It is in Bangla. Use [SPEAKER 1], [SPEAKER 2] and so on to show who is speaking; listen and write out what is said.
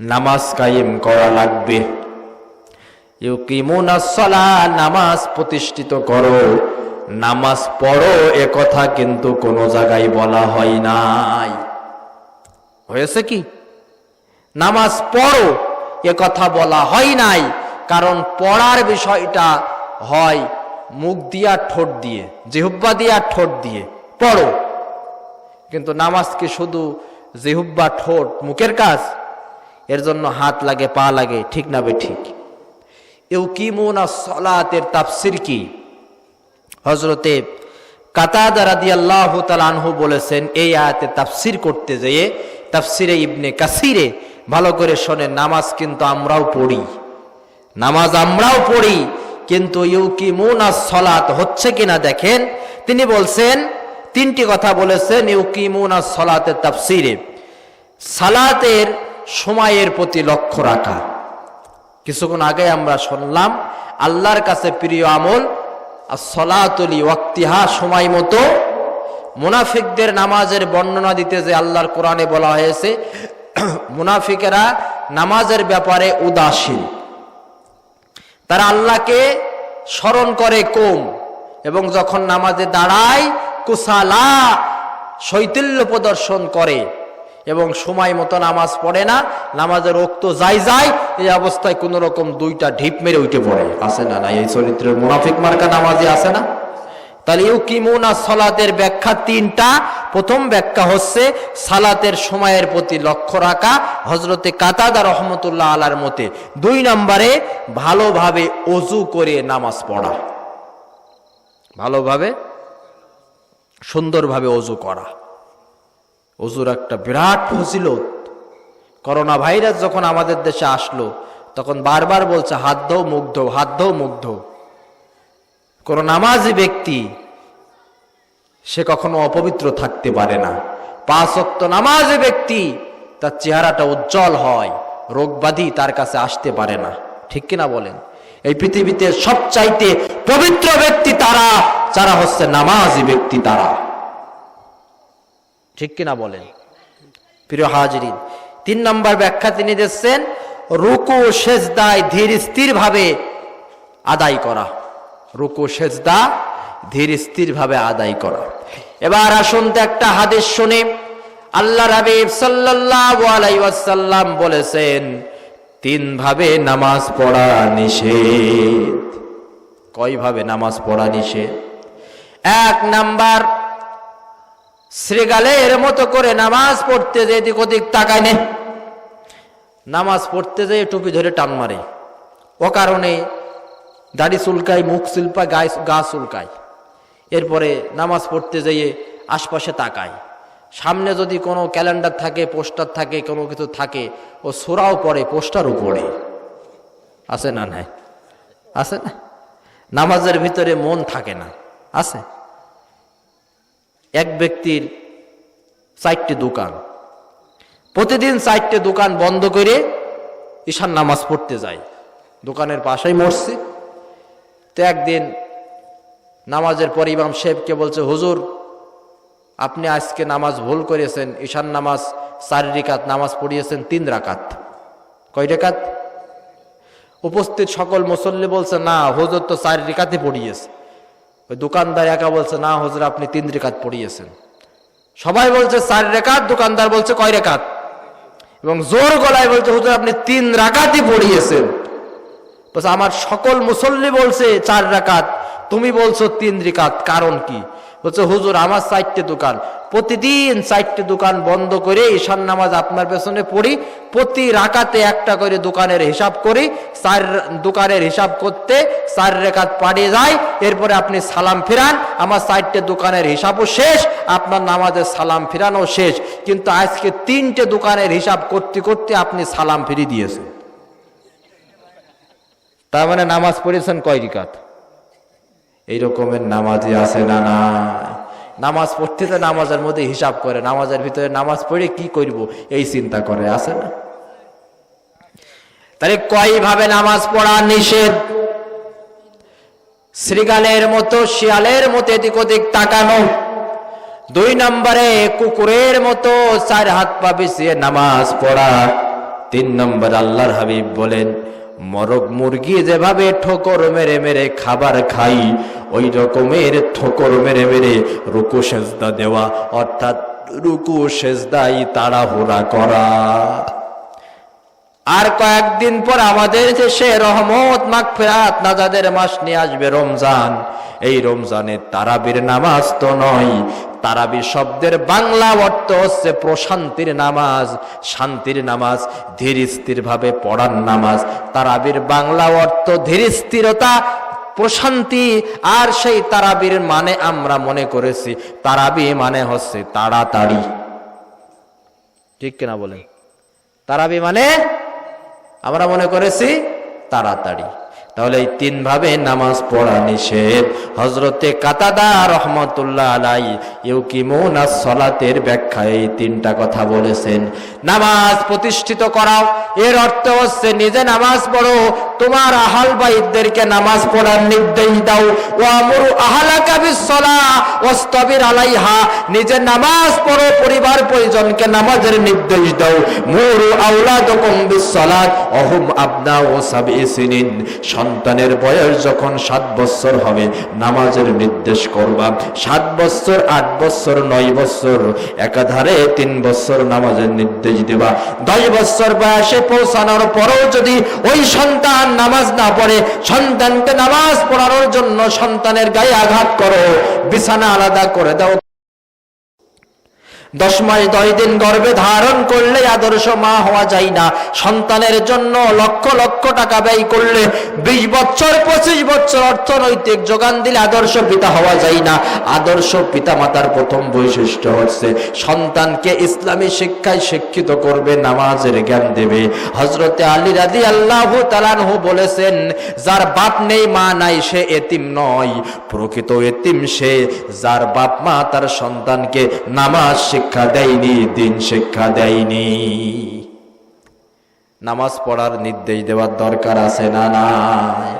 [SPEAKER 1] নামাজ কায়েম করা লাগবে। নামাজ প্রতিষ্ঠিত করো। নামাজ পড়ো, এ কথা কিন্তু কোনো জায়গায় বলা হয় নাই। হয়েছে কি? নামাজ পড়ো, এ কথা বলা হয় নাই। কারণ পড়ার বিষয়টা হয় মুখ দিয়া ঠোঁট দিয়ে, জিহুব্বা দিয়া ঠোঁট দিয়ে। পড়ো। কিন্তু নামাজ কি শুধু জিহুব্বা ঠোঁট মুখের কাজ? এর জন্য হাত লাগে, পা লাগে, ঠিক না বে ঠিক এও কি মুনা সলাতের তাফসির কি? হজরতে কাতাদা রাদিয়াল্লাহু তাআলা আনহু বলেছেন, এই আয়াতে তাফসির করতে যেয়ে তাফসিরে ইবনে কাসিরে ভালো করে শোনেন, নামাজ কিন্তু আমরাও পড়ি। নামাজ আমরাও পড়ি, কিন্তু ইউকিমুনা সলাত হচ্ছে কিনা দেখেন। তিনি বলছেন, তিনটি কথা বলেছেন ইউকিমুনা সলাতের তাফসিরে। সালাতের সময়ের প্রতি লক্ষ্য রাখা। কিছুক্ষণ আগে আমরা শুনলাম, আল্লাহর কাছে প্রিয় আমল আর সলাতলি ওয়াক্তিহা সময় মতো। মুনাফিকদের নামাজের বর্ণনা দিতে যে আল্লাহর কোরআনে বলা হয়েছে, মুনাফিকেরা নামাজের ব্যাপারে উদাসীন। তারা আল্লাহকে স্মরণ করে কম, এবং যখন নামাজে দাঁড়ায়, কুসালা শৈতল্য প্রদর্শন করে, এবং সময় মতো নামাজ পড়ে না, নামাজের রক্ত যাই যায় এই অবস্থায় কোনোরকম দুইটা ঢিপ মেরে উঠে পড়ে। আসে না না এই চরিত্রের মুনাফিক মার্কা নামাজে আসে না? তাহলে ইউকিমুনা সালাতের ব্যাখ্যা তিনটা। প্রথম ব্যাখ্যা হচ্ছে সালাতের সময়ের প্রতি লক্ষ্য রাখা হজরতে কাতাদা রহমতুল্লাহ আলার মতে। দুই নম্বরে ভালোভাবে অজু করে নামাজ পড়া। ভালোভাবে, সুন্দরভাবে অজু করা। অজুর একটা বিরাট ফজিলত। করোনা ভাইরাস যখন আমাদের দেশে আসলো, তখন বারবার বলছে, হাত ধো মুখ ধো হাত ধো মুখ ধো কোন নামাজি ব্যক্তি, সে কখনো অপবিত্র থাকতে পারে না। পাঁচ অক্ত নামাজি ব্যক্তি, তার চেহারাটা উজ্জ্বল হয়, রোগবাদী তার কাছে আসতে পারে না। ঠিক কিনা বলেন? এই পৃথিবীতে সবচাইতে পবিত্র ব্যক্তি তারা, যারা হচ্ছে নামাজি ব্যক্তি তারা। ঠিক কিনা বলেন? প্রিয় হাজরিন, তিন নম্বর ব্যাখ্যা তিনি দিচ্ছেন, রুকু সেজদায় ধীর স্থির ভাবে আদায় করা। রুকু, সেজদা ধীর স্থির ভাবে আদায় করা। এবার আসুন তো একটা হাদিস শুনে। আল্লাহ রাবিব ওয়াসাল্লাম বলেছেন তিন ভাবে নামাজ পড়া নিষেধ। কয় ভাবে নামাজ পড়া নিষেধ? এক নাম্বার, শ্রীগালের মতো করে নামাজ পড়তে যে এদিক ওদিক তাকায় নে। নামাজ পড়তে যেয়ে টুপি ধরে টান মারে। ও কারণে দাড়ি চুলকায়, মুখ চুলপায় গায়ে গা চুলকায়। এরপরে নামাজ পড়তে যেয়ে আশপাশে তাকায়। সামনে যদি কোনো ক্যালেন্ডার থাকে, পোস্টার থাকে, কোনো কিছু থাকে, ও সোরাও পড়ে, পোস্টারও পড়ে। আছে না নাই? আছে না? নামাজের ভিতরে মন থাকে না। আছে? এক ব্যক্তির চারটে দোকান। প্রতিদিন চারটে দোকান বন্ধ করে ঈশান নামাজ পড়তে যায়। দোকানের পাশেই মসজিদ। তো একদিন নামাজের পর ইমাম সাহেবকে বলছে, হুজুর, আপনি আজকে নামাজ ভুল করেছেন, ঈশান নামাজ চার রিকাত নামাজ পড়িয়েছেন তিন রাকাত। কয় রেখাত? উপস্থিত সকল মুসল্লি বলছে, না, হুজুর তো চার রিকাতে পড়িয়েছে। ওই দোকানদার একা বলছে, না, হুজুর, আপনি তিন রেখাত পড়িয়েছেন। সবাই বলছে, চার রেখাত? দোকানদার বলছে, কয় রেখাত? এবং জোর গলায় বলছে, হুজুর, আপনি তিন রাকাতই পড়িয়েছেন। বলছে, আমার সকল মুসল্লি বলছে চার রাকাত, তুমি বলছো তিন রিকাত, কারণ কি? বলছে, হুজুর, আমার চারটে দোকান, প্রতিদিন চারটে দোকান বন্ধ করে ঈশান নামাজ আপনার পেছনে পড়ি, প্রতি রাকাতে একটা করে দোকানের হিসাব করি, চার দোকানের হিসাব করতে চার রেখাত পাড়িয়ে যায় এরপরে আপনি সালাম ফিরান, আমার চারটে দোকানের হিসাবও শেষ, আপনার নামাজের সালাম ফিরানো শেষ, কিন্তু আজকে তিনটে দোকানের হিসাব করতে করতে আপনি সালাম ফিরিয়ে দিয়েছেন। তার মানে নামাজ পড়েছেন কয় রিকাত? এই রকমের নামাজি আছে না না। নামাজ পড়তে তো নামাজের মধ্যে হিসাব করে, নামাজের ভিতরে নামাজ পড়ে কি করব, এই চিন্তা করে, আছে না? তাহলে কয় ভাবে নামাজ পড়া নিষেধ? শ্রীগালের মতো, শিয়ালের মতো এদিক ওদিক তাকানো। দুই নম্বরে কুকুরের মতো চার হাত পা বিছিয়ে নামাজ পড়া। তিন নম্বর আল্লাহর হাবিব বলেন মরক মুরগি যেভাবে ঠোকর মেরে মেরে খাবার খাই, ওই রকমের ঠোকর মেরে মেরে রুকু সেজদা দেওয়া, অর্থাৎ রুকু সেজদাই তাড়াহুড়া করা। আর কয়েকদিন পর আমাদের দেশে রহমত মাগফিরাত নাজাদের মাস নিয়ে আসবে রমজান, এই রমজানে তারাবির নামাজ তো নয়। তারাবি শব্দের বাংলা অর্থ হচ্ছে প্রশান্তির নামাজ। শান্তির নামাজ, ধীর স্থির ভাবে পড়ার নামাজ। তারাবির বাংলা অর্থ ধীর স্থিরতা, প্রশান্তি, আর সেই তারাবির মানে আমরা মনে করেছি। তারাবি মানে হচ্ছে তাড়াতাড়ি। ঠিক কিনা বলেন? তারাবি মানে আমরা মনে করেছি তাড়াতাড়ি। তাহলে এই তিন ভাবে নামাজ পড়া নিষেধ। হজরতে কাতাদা রহমতুল্লাহ আলাই ইউকিমুনা সলাতের ব্যাখ্যায় এই তিনটা কথা বলেছেন। নামাজ প্রতিষ্ঠিত করাও, এর অর্থ হচ্ছে নিজে নামাজ পড়ো, তোমার আহাল বাইদদেরকে নামাজ পড়ার নির্দেশ দাও। ও আমরু আহালাকা বিসলা ওয়াস্তাবির আলাইহা, নিজে নামাজ পড়ো, পরিবার পরিজনকে নামাজের নির্দেশ দাও। মুরু আওলাদকুম বিসসালাত, অহুম আবনা ও সাবঈসিনিন সন্তানের বয়স যখন সাত বছর হবে, নামাজের নির্দেশ করবা। সাত বছর আট বছর নয় বছর একাধারে তিন বছর নামাজের নির্দেশ দেবা। দশ বছর বয়সে পৌঁছানোর পরেও যদি ওই সন্তান নামাজ না পড়ে, সন্তানকে নামাজ পড়ানোর জন্য সন্তানের গায়ে আঘাত করো, বিছানা আলাদা করে দাও। দশ মাস, দশ দিন গর্ভে ধারণ করলে আদর্শ মা হওয়া যায় না। সন্তানের জন্য লক্ষ লক্ষ টাকা ব্যয় করলে বিশ বছর, পঁচিশ বছর অর্থনৈতিক যোগান দিলে আদর্শ পিতা হওয়া যায় না। আদর্শ পিতা মাতার প্রথম বৈশিষ্ট্য হচ্ছে সন্তানকে ইসলামী শিক্ষায় শিক্ষিত করবে, নামাজের জ্ঞান দেবে। হজরতে আলী রাদি আল্লাহ তালানহু বলেছেন, যার বাপ নেই, মা নাই, সে এতিম নয়। প্রকৃত এতিম সে, যার বাপ মা তার সন্তানকে নামাজ শিক্ষা দেয়নি দিন শিক্ষা দেয়নি নামাজ পড়ার নির্দেশ দেওয়ার দরকার আছে না নাই?